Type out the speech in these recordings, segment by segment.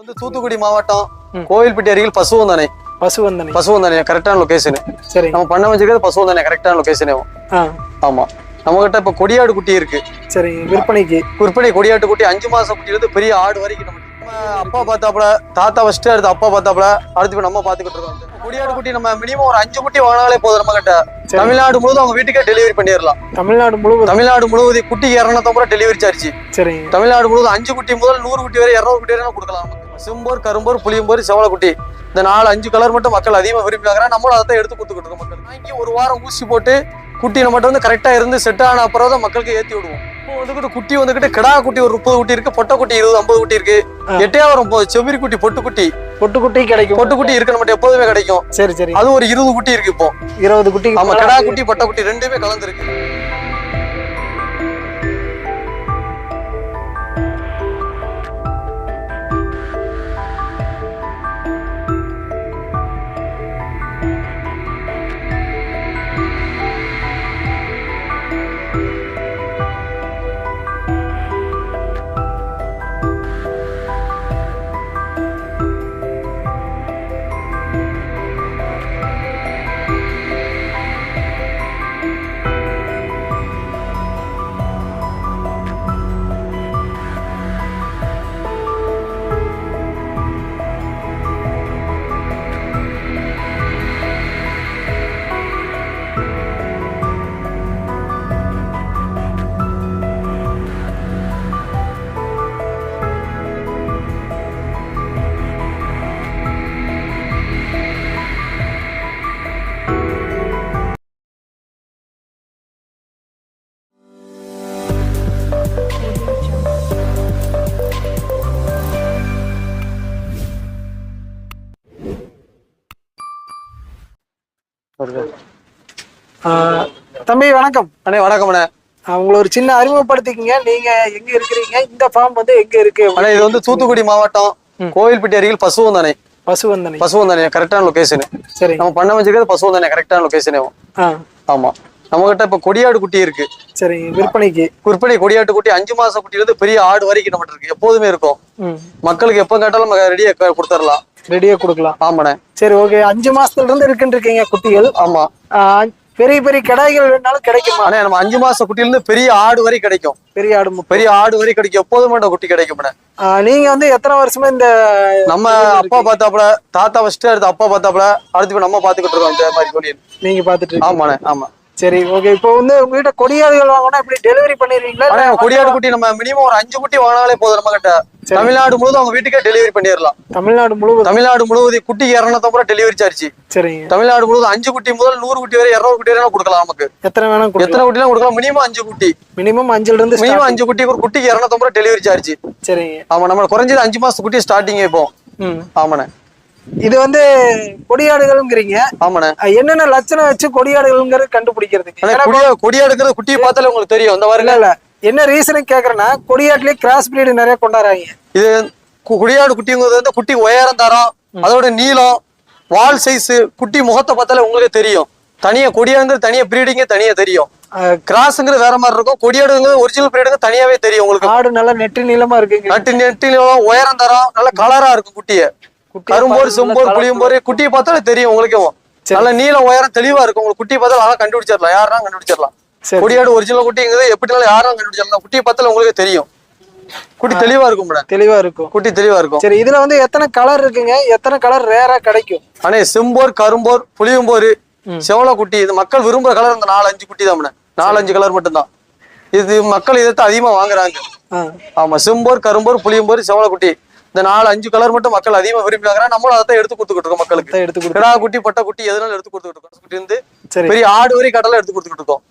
வந்து தூத்துக்குடி மாவட்டம் கோவில்பட்டி அருகில் பசுவந்தனை. பசுவந்தனை. பசுவந்தனை கரெக்டான லொகேஷன் சரி. நம்ம பண்ண வச்சிருக்கிறது பசுவந்தனை கரெக்டான லொகேஷன் ஆமா. நம்ம கிட்ட இப்ப கொடியாடு குட்டி இருக்கு. சரி விற்பனைக்கு. விற்பனை கொடியாட்டு குட்டி அஞ்சு மாசம் குட்டி இருந்து பெரிய ஆடு வரைக்கும் நம்ம அப்பா பார்த்தாப்புல தாத்தா ஃபர்ஸ்ட் அடுத்து அப்பா பார்த்தாப்புல அடுத்து இப்ப நம்ம பாத்துக்கிட்டு இருக்கோம். கொடியாடு குட்டி நம்ம மினிமம் ஒரு அஞ்சு குட்டி வாங்கினாலே போதும் நம்ம கிட்ட. தமிழ்நாடு முழுவதும் அவங்க வீட்டுக்கே டெலிவரி பண்ணிடலாம். தமிழ்நாடு முழுவதும். தமிழ்நாடு முழுவதும் குட்டிக்கு இரநூத்தம்பது ரூபா டெலிவரி சார்ஜ் சரி. தமிழ்நாடு முழுவதும் அஞ்சு குட்டி முதல் நூறு குட்டி வரை இரநூறு குட்டி வரை கொடுக்கலாம். செம்போர் கரும்போர் புளியம்போர் செவலக்குட்டி இந்த நாலு அஞ்சு கலர் மட்டும் மக்கள் அதிகமாக விரும்பி வாங்குறாங்க நம்மளும் அதை தான் எடுத்து கொடுத்துக்கிட்டு இருக்கோம் மக்கள். வாங்கி ஒரு வாரம் ஊசி போட்டு குட்டி மட்டும் வந்து கரெக்டாக இருந்து செட் ஆன அப்புறம் தான் மக்களுக்கு ஏற்றி விடுவோம். இப்போ வந்துக்கிட்டு குட்டி வந்துக்கிட்டு கிடா குட்டி ஒரு முப்பது குட்டி இருக்கு பொட்டை குட்டி இருபது ஐம்பது குட்டி இருக்கு. எட்டையா வரும் போது செவ்வரி குட்டி பொட்டு குட்டி. பொட்டு குட்டி கிடைக்கும். பொட்டு குட்டி இருக்கு நம்மகிட்ட எப்போதுமே கிடைக்கும். சரி சரி. அது ஒரு இருபது குட்டி இருக்கு இப்போ. இருபது குட்டி ஆமா கிடா குட்டி பொட்டை குட்டி ரெண்டுமே கலந்துருக்கு. தம்பி வணக்கம். அண்ணே வணக்கம் அண்ணே. உங்களை ஒரு சின்ன அறிமுகப்படுத்திக்கங்க. நீங்க எங்க இருக்கிறீங்க? இந்த ஃபார்ம் வந்து எங்க இருக்கு? அண்ணே இது வந்து தூத்துக்குடி மாவட்டம். கோவில்பட்டி அருகில் பசுவந்தனை. பசுவந்தனை. பசுவந்தனை கரெக்டான லொகேஷன் சரி. நம்ம பண்ண வச்சிருக்கிறது பசுவந்தனை கரெக்டான லொகேஷன் ஆமா. நம்ம கிட்ட இப்ப கொடியாடு குட்டி இருக்கு. சரி விற்பனைக்கு. விற்பனை கொடியாட்டு குட்டி அஞ்சு மாச குட்டில இருந்து பெரிய ஆடு வரைக்கும் நம்ம இருக்கு. எப்போதுமே இருக்கும். மக்களுக்கு எப்ப கேட்டாலும் நம்ம ரெடியா கொடுத்துடலாம் ரெடியா கொடுக்கலாம். ஆமாண்ணே. சரி ஓகே அஞ்சு மாசத்துல இருந்து இருக்குன்னு இருக்கீங்க குட்டிகள். ஆமா. பெரிய பெரிய கடாய்கள் வேணாலும் கிடைக்குமா? ஆனா நம்ம அஞ்சு மாச குட்டில இருந்து பெரிய ஆடு வரை கிடைக்கும். பெரிய ஆடு பெரிய ஆடு வரை கிடைக்கும். எப்போதுமே குட்டி கிடைக்கும் நீங்க வந்து எத்தனை வருஷமா இந்த நம்ம அப்பா பார்த்தாப்புல தாத்தா ஃபர்ஸ்ட் அடுத்து அப்பா பார்த்தாப்புல அடுத்து நம்ம பாத்துக்கிட்டு இருக்கோம். இந்த மாதிரி நீங்க பாத்துட்டு ஆமாண்ணே ஆமா. சரி ஓகே இப்போ வந்து உங்ககிட்ட கொடியாடுகள் வாங்கினா இப்படி டெலிவரி பண்ணிடுவீங்களா கொடியாடு குட்டி நம்ம மினிமம் ஒரு அஞ்சு குட்டி வாங்கினாலே போதும் நம்ம கிட்ட சரி. தமிழ்நாடு முழுவதும் அவங்க வீட்டுக்கே டெலிவரி பண்ணிடலாம். தமிழ்நாடு முழுவதும்? தமிழ்நாடு முழுவதும் குட்டிக்கு இரநூத்தம்பது ரூபா டெலிவரி சார்ஜ் சரிங்க. தமிழ்நாடு முழுவதும் அஞ்சு குட்டி முதல் நூறு குட்டி வரை இரநூறு குட்டி வரை கொடுக்கலாம் நமக்கு. எத்தனை வேணும் கொடுக்கலாம். எத்தனை குட்டிலாம் கொடுக்கலாம்? மினிமம் அஞ்சு குட்டி. மினிமம் அஞ்சுல இருந்து மினிமம். அஞ்சு குட்டி ஒரு குட்டிக்கு இரநூத்தம்பது ரூபா டெலிவரி சார்ஜ் சரிங்க. ஆமா நம்ம குறைஞ்சது அஞ்சு மாசத்து குட்டி ஸ்டார்டிங் இப்போ. ஆமாண்ணே. இது வந்து கொடியாடுகள்ங்கிறீங்க. ஆமாண்ணே. என்னென்ன லட்சணம் வச்சு கொடியாடுகள்ங்கிறது கண்டுபிடிக்கிறதுக்கு ஆனா ஏன்னா கொடியா கொடியா எடுக்கிறது குட்டியை பார்த்தாலே உங்களுக்கு தெரியும். இல்ல பாருங்க இல்ல என்ன ரீசனுக்கு கேக்குறேன்னா கொடியாட்டுலயே கிராஸ் பிரீடு நிறைய கொண்டாடுறாங்க. இது கொடியாடு குட்டிங்கிறது வந்து குட்டி உயரம் தரம் அதோட நீளம் வால் சைஸ் குட்டி முகத்தை பார்த்தாலே உங்களுக்கே தெரியும். தனியா கொடியாடுங்கிறது தனியா பிரீடிங்கே தனியா தெரியும். கிராஸ்ங்கிறது வேற மாதிரி இருக்கும். கொடியாடுங்கிறது ஒரிஜினல் பிரீடுங்க தனியாவே தெரியும் உங்களுக்கு. ஆடு நல்லா நெட்டு நீளமா இருக்குங்க. நட்டு நெட்டிலும் உயரம் தரம் நல்ல கலரா இருக்கும் குட்டியை. கரும்போர் செம்போர் புளியம்போர் குட்டியை பார்த்தாலே தெரியும் உங்களுக்கே. நல்ல நீள உயரம் தெளிவா இருக்கும். உங்களுக்கு குட்டியை பார்த்தாலும் அழகா கண்டுபிடிச்சிடலாம். யாருன்னா கண்டுபிடிச்சிடலாம். கொடியாடு ஒரிஜினல் குட்டிங்கிறது எப்படினாலும் யாரும் கண்டுபிடிச்சிடலாம். குட்டியை பார்த்தாலும் உங்களுக்கு தெரியும். குட்டி தெளிவா இருக்கும் மேடம் தெளிவா இருக்கும். குட்டி தெளிவா இருக்கும். சரி இதுல வந்து எத்தனை கலர் இருக்குங்க? எத்தனை கலர் ரேரா கிடைக்கும்? ஆனா செம்போர் கரும்போர் புளியம்போர். செவல குட்டி. இது மக்கள் விரும்புற கலர் இந்த நாலு அஞ்சு குட்டி தான் மேடம் நாலு அஞ்சு கலர் மட்டும்தான். இது மக்கள் இதைத்தான் அதிகமா வாங்குறாங்க. ஆமா செம்போர் கரும்போர் புளியம்போர் செவல குட்டி. இந்த நாலு அஞ்சு கலர் மட்டும் மக்கள் அதிகமா விரும்பி வாங்குறாங்க நம்மளும் அதை எடுத்து கொடுத்துக்கிட்டு இருக்கோம் மக்களுக்கு. எடுத்து கொடுத்து கிடா குட்டி பட்டை குட்டி எதுனாலும் எடுத்து கொடுத்துக்கிட்டு இருக்கோம். குட்டி இருந்து சரி. பெரிய ஆடு வரை கடலை எடுத்து கொடுத்துக்கிட்டு இருக்கோம்.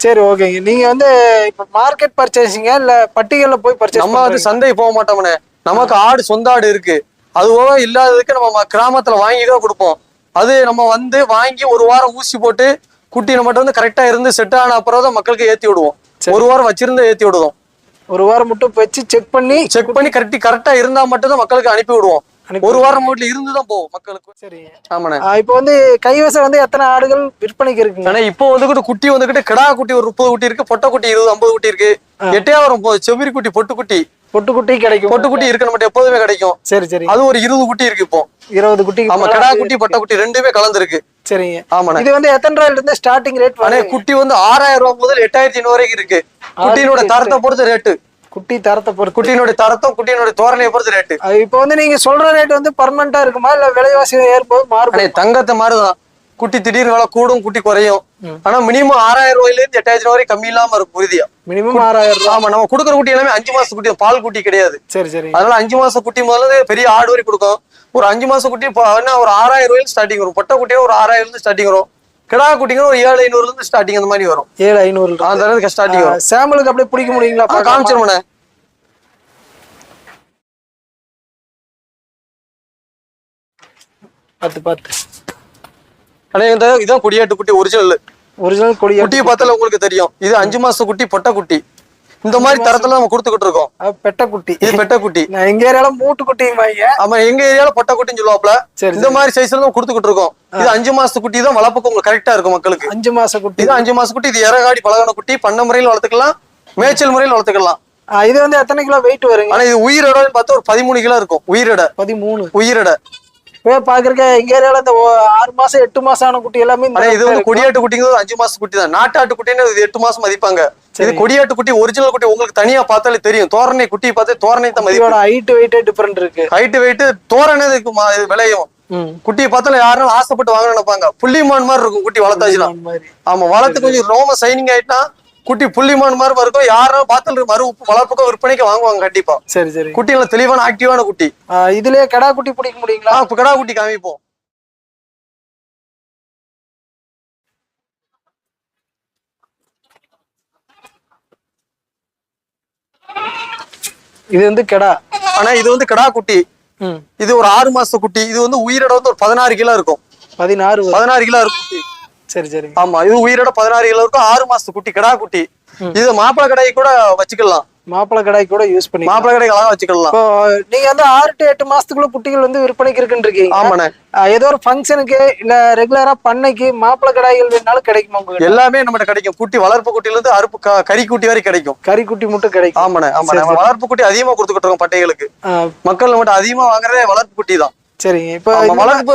சரி ஓகேங்க நீங்க வந்து இப்ப மார்க்கெட் பர்ச்சேசிங்க இல்ல பட்டியல்ல போய் பர்ச்சேஸ் நம்ம வந்து சந்தை போக மாட்டோம்னே நமக்கு ஆடு சொந்த ஆடு இருக்கு. அதுவோ இல்லாததுக்கு நம்ம கிராமத்துல வாங்கி தான் கொடுப்போம். அது நம்ம வந்து வாங்கி ஒரு வாரம் ஊசி போட்டு குட்டி நம்மகிட்ட வந்து கரெக்டா இருந்து செட் ஆன அப்புறம் தான் மக்களுக்கு ஏத்தி விடுவோம். ஒரு வாரம் வச்சிருந்து ஏத்தி விடுவோம். ஒரு வாரம் மட்டும் வச்சு செக் பண்ணி செக் பண்ணி கரெக்ட் கரெக்டா இருந்தா மட்டும் தான் மக்களுக்கு அனுப்பி விடுவோம். ஒரு வாரம் வீட்டுல இருந்து தான் போகும் மக்களுக்கு. சரி. ஆமாண்ணே. இப்போ வந்து கைவசம் வந்து எத்தனை ஆடுகள் விற்பனைக்கு இருக்குங்க? ஆனா இப்போ வந்துகிட்டு குட்டி வந்துகிட்டு கிடா குட்டி ஒரு முப்பது குட்டி இருக்கு பொட்டை குட்டி இருபது ஐம்பது குட்டி இருக்கு. எட்டையா வரும் செவ்வரி குட்டி பொட்டு குட்டி. பொட்டு குட்டி கிடைக்கும். பொட்டு குட்டி இருக்கு நம்மகிட்ட எப்போதுமே கிடைக்கும். சரி சரி. அது ஒரு இருபது குட்டி இருக்கு இப்போ. இருபது குட்டி ஆமா கடா குட்டி பட்டை குட்டி ரெண்டுமே கலந்துருக்கு. சரிங்க. ஆமாண்ணே. இது வந்து எத்தனை ரூபாயில இருந்து ஸ்டார்டிங் ரேட் அண்ணே குட்டி வந்து ஆறாயிரம் ரூபாய் முதல் எட்டாயிரத்தி ஐநூறு வரைக்கும் இருக்கு. குட்டியினோட தரத்தை பொறுத்து ரேட்டு குட்டி தரத்தை பொறுத்து. குட்டியினுடைய தரத்தும் குட்டியினுடைய தோரணையை பொறுத்து ரேட்டு இப்போ வந்து நீங்க சொல்ற ரேட் வந்து பர்மனண்டா இருக்குமா? இல்ல விலைவாசி ஏறும்போது மாறும்? தங்கத்தை மாதிரிதான் குட்டி திடீர்னு விலை கூடும் குட்டி குறையும். ஆனா மினிமம் ஆறாயிரம் ரூபாயில இருந்து எட்டாயிரத்தி ரூபாய் வரை கம்மி இல்லாம இருக்கும் உறுதியா. மினிமம் ஆறாயிரம் ஆமா நம்ம கொடுக்குற குட்டி எல்லாமே அஞ்சு மாசம் குட்டி பால் குட்டி கிடையாது. சரி சரி. அதனால அஞ்சு மாசம் குட்டி முதல்ல பெரிய ஆடு வரை கொடுக்கும். ஒரு அஞ்சு மாசம் குட்டி ஒரு ஆறாயிரம் ரூபாயில ஸ்டார்டிங் வரும். பொட்டை குட்டியே ஒரு ஆறாயிரம் இருந்து ஸ்டார்டிங் வரும். கிடா குட்டிங்க ஒரு ஏழு ஐநூறுல இருந்து ஸ்டார்டிங் அந்த மாதிரி வரும். ஏழு ஐநூறு அந்த அளவுக்கு ஸ்டார்டிங் வரும். சாம்பிளுக்கு அப்படியே பிடிக்க முடியுங்களா? காமிச்சிருமண்ணே பத்து பத்து அண்ணே இந்த இதான் கொடியாட்டு குட்டி ஒரிஜினல் ஒரிஜினல் கொடி குட்டியை பார்த்தால உங்களுக்கு தெரியும். இது அஞ்சு மாசம் குட்டி பொட்டை குட்டி. இந்த மாதிரி தரத்துல நம்ம கொடுத்துக்கிட்டு இருக்கோம். பெட்ட குட்டி. இது பெட்டை குட்டி. நான் எங்க ஏரியால மூட்டு குட்டிங்க ஆமா எங்க ஏரியால பொட்டை குட்டின்னு சொல்லுவாப்ல இந்த மாதிரி சைஸ்ல தான் கொடுத்துக்கிட்டு இருக்கோம். இது அஞ்சு மாசத்து குட்டி தான் வளர்ப்புக்கு உங்களுக்கு கரெக்டா இருக்கும் மக்களுக்கு. அஞ்சு மாச குட்டி. இது அஞ்சு மாச குட்டி இது இறகாடி பழகான குட்டி பண்ண முறையில் வளர்த்துக்கலாம் மேய்ச்சல் முறையில் வளர்த்துக்கலாம். இது வந்து எத்தனை கிலோ வெயிட் வருங்க? ஆனா இது உயிரிடன்னு பார்த்தா ஒரு பதிமூணு கிலோ இருக்கும் உயிரிட. பதிமூணு. உயிரிட. பாக்குறக்க எங்க ஏரியால இந்த ஆறு மாசம் எட்டு மாசம் ஆன குட்டி எல்லாமே இது வந்து. கொடியாட்டு குட்டிங்கிறது அஞ்சு மாச குட்டி தான் நாட்டாட்டு குட்டின்னு இது எட்டு மாசம் மதிப்பாங்க. இது கொடியாட்டு குட்டி ஒரிஜினல் குட்டி உங்களுக்கு தனியா பார்த்தாலே தெரியும். தோரணை குட்டி பார்த்து தோரணை தான் மதிப்பு. குட்டியோட ஹைட் வெயிட்டே டிஃபரெண்ட் இருக்கு. ஹைட் வெயிட் தோரணை இதுக்கு விளையும் குட்டியை பார்த்தாலும் யாரும் ஆசைப்பட்டு வாங்க நினைப்பாங்க? புள்ளிமான் மாதிரி இருக்கும் குட்டி வளர்த்தாச்சுன்னா. ஆமா வளர்த்து கொஞ்சம் ரோம சைனிங் ஆயிட்டா குட்டி புள்ளிமான் மாதிரி இருக்கும். யாரும் பார்த்து மறு வளர்ப்புக்கும் விற்பனைக்கு வாங்குவாங்க கண்டிப்பா. சரி சரி. குட்டியில தெளிவான ஆக்டிவான குட்டி. இதுலயே கடா குட்டி பிடிக்க முடியுங்களா? கடா குட்டி காமிப்போம். இது வந்து கடா. ஆனா இது வந்து கடா குட்டி. இது ஒரு ஆறு மாச குட்டி. இது வந்து உயிரிட வந்து ஒரு பதினாறு கிலோ இருக்கும். பதினாறு. பதினாறு கிலோ இருக்கும் குட்டி. சரி சரி. ஆமா இது உயிரிட பதினாறு கிலோ இருக்கும் ஆறு மாச குட்டி கடா குட்டி. இது மாப்பிளை கடையை கூட வச்சுக்கலாம். மாப்பிளை கடாய் கூட யூஸ் பண்ணி மாப்பிளை கடைக்கு அழகா வச்சுக்கலாம். நீங்க வந்து ஆறு டு எட்டு மாசத்துக்குள்ள குட்டிகள் வந்து விற்பனைக்கு இருக்குன்னு இருக்கீங்க ஆமாண்ணே ஏதோ ஒரு ஃபங்க்ஷனுக்கு இல்ல ரெகுலரா பண்ணைக்கு மாப்பிளை கடாய்கள் வேணாலும் கிடைக்குமா உங்களுக்கு எல்லாமே நம்மகிட்ட கிடைக்கும். குட்டி வளர்ப்பு குட்டில இருந்து அறுப்பு கறி குட்டி வரை கிடைக்கும். கறி குட்டி மட்டும் கிடைக்கும். ஆமாண்ணே ஆமாண்ணே. வளர்ப்பு குட்டி அதிகமா கொடுத்துக்கிட்டு இருக்கோம் பட்டைகளுக்கு. மக்கள் நம்மகிட்ட அதிகமா வாங்குறதே வளர்ப்பு குட்டி தான். சரிங்க. இப்போ வளர்ப்பு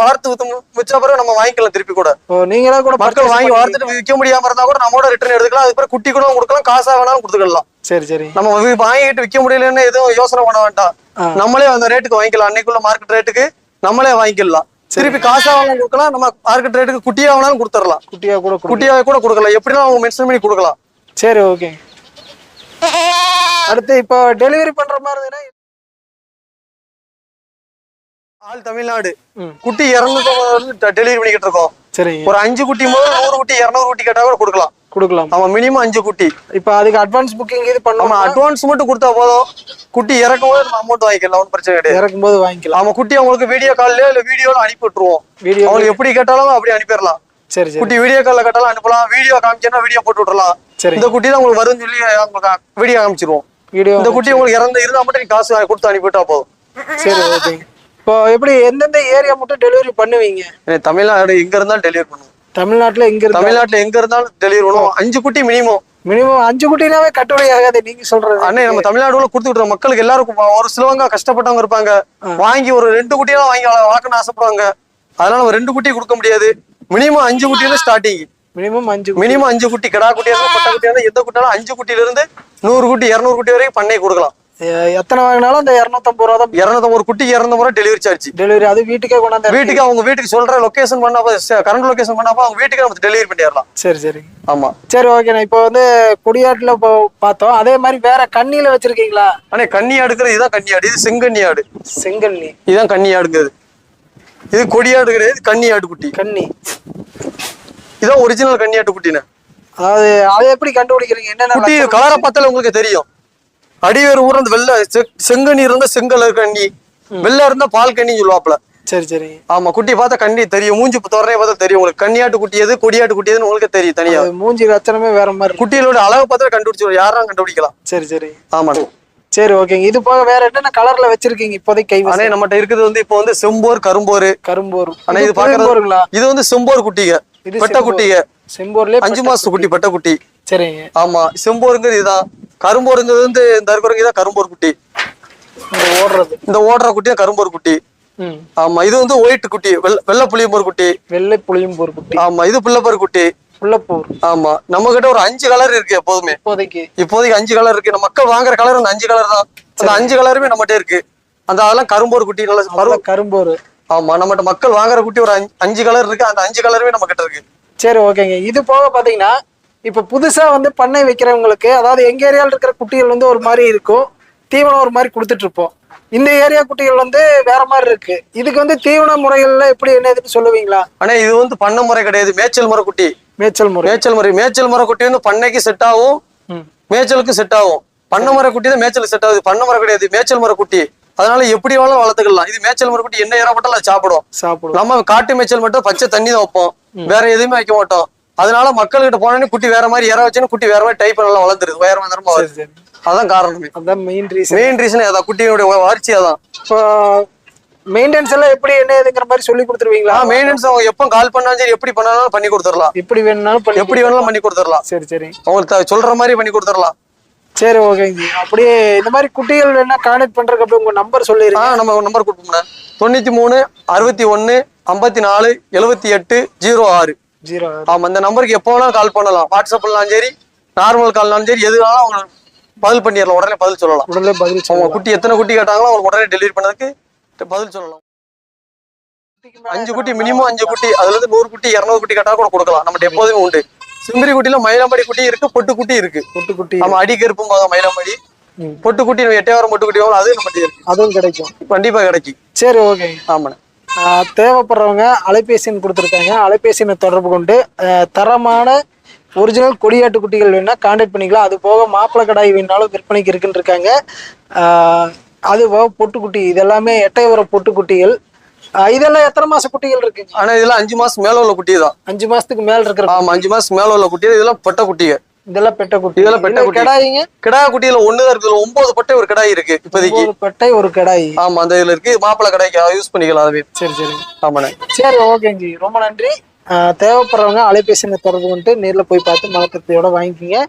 வளர்த்து மிச்ச பிறகு நம்ம வாங்கிக்கலாம் திருப்பி கூட. நீங்களா கூட மக்கள் வாங்கி வளர்த்துட்டு விற்க முடியாம இருந்தா கூட நம்மோட ரிட்டர்ன் எடுத்துக்கலாம். அதுக்கு பிறகு குட்டி கூட கொடுக்கலாம் காசா வேணாலும் கொடுத்துக்கலாம். சரி சரி. நம்ம வாங்கிட்டு விற்க முடியலன்னு எதுவும் யோசனை பண்ண வேண்டாம். நம்மளே அந்த ரேட்டுக்கு வாங்கிக்கலாம். அன்னைக்குள்ள மார்க்கெட் ரேட்டுக்கு நம்மளே வாங்கிக்கலாம். திருப்பி காசா வேணாலும் கொடுக்கலாம் நம்ம மார்க்கெட் ரேட்டுக்கு குட்டியா வேணாலும் கொடுத்துடலாம். குட்டியா கூட குட்டியா கூட கொடுக்கலாம். எப்படின்னா அவங்க மென்ஷன் பண்ணி கொடுக்கலாம். சரி ஓகே அடுத்து இப்போ டெலிவரி பண்ற மாதிரி ஆள் தமிழ்நாடு. குட்டி இரநூத்தி டெலிவரி பண்ணிக்கிட்டு இருக்கோம். சரிங்க. ஒரு அஞ்சு குட்டி முதல் நூறு குட்டி இரநூறு குட்டி கேட்டா கூட கொடுக்கலாம். கொடுக்கலாம். ஆமா மினிமம் அஞ்சு குட்டி. இப்போ அதுக்கு அட்வான்ஸ் புக்கிங் இது பண்ணோமா அட்வான்ஸ் மட்டும் கொடுத்தா போதும். குட்டி இறக்கும் போது நம்ம அமௌண்ட் வாங்கிக்கலாம் ஒன்றும் பிரச்சனை கிடையாது. இறக்கும் போது வாங்கிக்கலாம். ஆமா குட்டி அவங்களுக்கு வீடியோ கால்லயோ இல்ல வீடியோல அனுப்பி விட்டுருவோம். வீடியோ அவங்களுக்கு எப்படி கேட்டாலும் அப்படி அனுப்பிடலாம். சரி சரி. குட்டி வீடியோ கால்ல கேட்டாலும் அனுப்பலாம். வீடியோ காமிச்சேன்னா வீடியோ போட்டு விட்டுறலாம். சரி. இந்த குட்டி தான் உங்களுக்கு வரும்னு சொல்லி உங்களுக்கு வீடியோ காமிச்சிருவோம். வீடியோ இந்த குட்டி உங்களுக்கு இறந்து இருந்தா மட்டும் காசு கொடுத்து அனுப்பிவிட்டா போதும். சரி ஓகே இப்போ எப்படி எந்தெந்த ஏரியா மட்டும் டெலிவரி பண்ணுவீங்க? தமிழ்நாடு எங்க இருந்தாலும் டெலிவரி பண்ணுவோம். தமிழ்நாட்டுல எங்க தமிழ்நாட்டுல எங்க இருந்தாலும் டெலிவரி பண்ணுவோம். அஞ்சு குட்டி மினிமம் மினிமம் அஞ்சு குட்டினாவே கட்டுப்படி ஆகாது நீங்க சொல்றது. அண்ணே நம்ம தமிழ்நாடுல கொடுத்துக்கிட்டு மக்களுக்கு எல்லாருக்கும் ஒரு சிலவங்க கஷ்டப்பட்டவங்க இருப்பாங்க. வாங்கி ஒரு ரெண்டு குட்டியெல்லாம் வாங்கி வள- வளர்க்கணும்னு ஆசைப்படுவாங்க. அதனால நம்ம ரெண்டு குட்டி கொடுக்க முடியாது. மினிமம் அஞ்சு குட்டியில ஸ்டார்டிங் மினிமம் அஞ்சு குட்டி. மினிமம் அஞ்சு குட்டி கிடா குட்டியா இருந்தாலும் பட்டா குட்டியா இருந்தாலும் எந்த குட்டியாலும் அஞ்சு குட்டியில இருந்து நூறு குட்டி இருநூறு குட்டி வரைக்கும் பண்ணை கொடுக்கலாம். எத்தனை வாங்கினாலும் அந்த இரநூத்தம்பது ரூபா தான் இருநூத்தி ஒரு குட்டி இரநூறு முறை டெலிவரி சார்ஜ் டெலிவரி அது வீட்டுக்கே கொண்டாந்து வீட்டுக்கு அவங்க வீட்டுக்கு சொல்ற லொகேஷன் பண்ணப்ப கரண்ட் லொகேஷன் பண்ணப்ப அவங்க வீட்டுக்கு நம்ம டெலிவரி பண்ணிடலாம். சரி சரி. ஆமா. சரி ஓகேண்ணா இப்போ வந்து கொடியாட்டுல இப்போ பார்த்தோம். அதே மாதிரி வேற கண்ணியில வச்சிருக்கீங்களா? அண்ணே கன்னி ஆடுக்கிறது இதுதான் கன்னி ஆடு. இது செங்கன்னி ஆடு. செங்கண்ணி. இதுதான் கன்னி ஆடுங்கிறது. இது கொடியாடு கிடையாது இது கன்னி ஆடு குட்டி. கண்ணி. இதான் ஒரிஜினல் கன்னி ஆட்டு குட்டினே அதாவது அதை எப்படி கண்டுபிடிக்கிறீங்க? என்னென்ன? கலரை பார்த்தாலே உங்களுக்கு தெரியும். அடிவேர் ஊர் அந்த வெள்ளை செ- செங்கண்ணி இருந்தா செங்கலர் கண்ணி வெள்ளை இருந்தா பால் கண்ணின்னு சொல்லுவாப்ல சரி சரி ஆமா குட்டி பார்த்தா கண்ணி தெரியும். மூஞ்சி தோரணையை பார்த்தா தெரியும். உங்களுக்கு கன்னியாட்டு குட்டி எது கொடியாட்டு குட்டி எதுன்னு உங்களுக்கு தெரியும் தனியா. மூஞ்சி லட்சணமே வேற மாதிரி. குட்டிகளோட அளவை பார்த்தா கண்டுபிடிச்சு யாரும் கண்டுபிடிக்கலாம்? சரி சரி. ஆமாண்ணே. சரி ஓகேங்க. இது போக வேற என்னென்ன கலர்ல வச்சிருக்கீங்க இப்போதைக்கு கை அண்ணே நம்மகிட்ட இருக்குது வந்து இப்போ வந்து செம்போர் கரும்போர். கரும்போர். அண்ணா இது போருங்களா பாக்குறது இது வந்து செம்போர் குட்டிங்க. பெட்ட. குட்டிங்க. செம்போர்லயே அஞ்சு மாசத்து குட்டி பெட்ட குட்டி. சரிங்க. ஆமா செம்போருங்கிறது இதுதான் கரும்போருங்கிறது வந்து இந்த இருக்கிறவங்க தான் கரும்போர் குட்டி. இந்த ஓடுறது. இந்த ஓடுற குட்டி தான் கரும்போர் குட்டி. ஆமா இது வந்து ஒயிட் குட்டி வெள்ள புளியம்போர் குட்டி. வெள்ளை புளியம்பூர் குட்டி. ஆமா இது பிள்ளைப்பர் குட்டி. புள்ளப்பூர். ஆமா நம்ம கிட்ட ஒரு அஞ்சு கலர் இருக்கு எப்போதுமே. இப்போதைக்கு. இப்போதைக்கு அஞ்சு கலர் இருக்கு. நம்ம மக்கள் வாங்குற கலர் அந்த அஞ்சு கலர் தான். அந்த அஞ்சு கலருமே நம்மகிட்ட இருக்கு. அந்த அதெல்லாம் கரும்போர் குட்டி நல்ல கரும்போர். ஆமா நம்மகிட்ட மக்கள் வாங்குற குட்டி ஒரு அஞ்சு- அஞ்சு கலர் இருக்கு. அந்த அஞ்சு கலருமே நம்ம கிட்ட இருக்கு. சரி ஓகேங்க. இது போக பாத்தீங்கன்னா இப்ப புதுசா வந்து பண்ணை வைக்கிறவங்களுக்கு அதாவது எங்க ஏரியால இருக்கிற குட்டிகள் வந்து ஒரு மாதிரி இருக்கும். தீவனம் ஒரு மாதிரி கொடுத்துட்டு இருப்போம். இந்த ஏரியா குட்டிகள் வந்து வேற மாதிரி இருக்கு. இதுக்கு வந்து தீவன முறைகள்ல எப்படி என்ன இதுன்னு சொல்லுவீங்களா? ஆனா இது வந்து பண்ண முறை கிடையாது. மேய்ச்சல் முறை குட்டி. மேய்ச்சல் முறை. மேய்ச்சல் முறை. மேய்ச்சல் முறை குட்டி வந்து பண்ணைக்கு செட் ஆகும். மேய்ச்சலுக்கு செட் ஆகும். பண்ண முறை குட்டி தான் மேய்ச்சலுக்கு செட் ஆகுது. பண்ண முறை கிடையாது. மேய்ச்சல் முறை குட்டி. அதனால எப்படி வேணாலும் வளர்த்துக்கலாம். இது மேய்ச்சல் முறை குட்டி என்ன ஏறப்பட்டாலும் சாப்பிடும் சாப்பிடுவோம். நம்ம காட்டு மேய்ச்சல் மட்டும் பச்சை தண்ணி தான் வைப்போம். வேற எதுவுமே வைக்க மாட்டோம். அதனால மக்கள்கிட்ட போனோடனே குட்டி வேற மாதிரி இற வச்சுன்னு குட்டி வேற மாதிரி டைப் நல்லா வளர்ந்துருது. தரமா சரி வருது அதான் காரணமே. அதான் மெயின் ரீசன் மெயின் ரீசன் அதான். குட்டியோட வளர்ச்சி அதான். இப்போ மெயின்டெனன்ஸ் எல்லாம் எப்படி என்ன ஏதுங்கிற மாதிரி சொல்லி கொடுத்துருவீங்களா? மெயின்டெனன்ஸ் அவங்க எப்போ கால் பண்ணாலும் சரி எப்படி பண்ணாலும் பண்ணி கொடுத்துடலாம். எப்படி வேணும்னாலும் எப்படி வேணாலும் பண்ணி கொடுத்துடலாம். சரி சரி. அவங்களுக்கு சொல்ற மாதிரி பண்ணி கொடுத்துடலாம். சரி ஓகேங்க அப்படியே இந்த மாதிரி குட்டிகள் வேணா கான்டாக்ட் பண்றதுக்கு அப்படியே உங்க நம்பர் ஆ சொல்லிடுங்க நம்ம நம்பர் கொடுப்போம்ண்ணே. தொண்ணூத்தி மூணு அறுபத்தி ஒன்னு ஐம்பத்தி நாலு எழுபத்தி எட்டு ஜீரோ ஆறு. ஜீரோ ஆமா இந்த நம்பருக்கு எப்போ வேணாலும் கால் பண்ணலாம் வாட்ஸ்அப்லனாலும் சரி நார்மல் கால்னாலும் சரி எது வேணாலும் அவங்க பதில் பண்ணிடலாம். உடனே பதில் சொல்லலாம். உடனே பதில் அவங்க சொல்லுங்க குட்டி எத்தனை குட்டி கேட்டாங்களோ அவங்க உடனே டெலிவரி பண்ணதுக்கு பதில் சொல்லலாம். அஞ்சு குட்டி மினிமம் அஞ்சு குட்டி அதுல இருந்து நூறு குட்டி இரநூறு குட்டி கேட்டா கூட கொடுக்கலாம். நம்ம எப்போதுமே உண்டு. சிம்பிரி குட்டியில மயிலாம்படி குட்டி இருக்கு பொட்டு குட்டி இருக்கு. குட்டி குட்டி நம்ம அடி கருப்பும் போதும் மயிலாம்படி. பொட்டு குட்டி எட்டையாயிரம் பொட்டு குட்டி அது நம்ம இருக்கு. அதுவும் கிடைக்கும். கண்டிப்பா கிடைக்கும். சரி ஓகே ஆமாண்ணே. தேவைப்படுறவங்க அலைபேசி எண் கொடுத்துருக்காங்க. அலைபேசி எண்ணை தொடர்பு கொண்டு தரமான ஒரிஜினல் கொடியாட்டு குட்டிகள் வேணா கான்டாக்ட் பண்ணிக்கலாம். அது போக மாப்பிளை கடாய் வேணாலும் விற்பனைக்கு இருக்குன்னு இருக்காங்க. அது போக பொட்டுக்குட்டி. இதெல்லாமே எட்டை வர பொட்டுக்குட்டிகள். இதெல்லாம் எத்தனை மாச குட்டிகள் இருக்குங்க? ஆனா இதெல்லாம் அஞ்சு மாசம் மேல உள்ள குட்டி தான். அஞ்சு மாசத்துக்கு மேல இருக்கிற ஆமா அஞ்சு மாசம் மேல உள்ள குட்டி இதெல்லாம் பெட்ட குட்டிங்க இதெல்லாம் பெட்ட குட்டி இதெல்லாம் பெட்ட குட்டி. கிடாய்ங்க. கிடா குட்டியில ஒண்ணுதான் இருக்கு ஒன்பது பட்டை ஒரு கிடாய் இருக்கு. இப்போதைக்கு. ஒரு பெட்டை ஒரு கிடாய். ஆமா அந்த இதுல இருக்கு. மாப்பிளை கடைக்கு யூஸ் பண்ணிக்கலாம் அதுவே. சரி சரி. ஆமாண்ணே. சரி ஓகேங்க ரொம்ப நன்றி. ஆஹ் தேவைப்படுறவங்க அலைபேசி தொடர்பு கொண்டு நேர்ல போய் பார்த்து மலக்கத்தையோட வாங்கிக்கிங்க.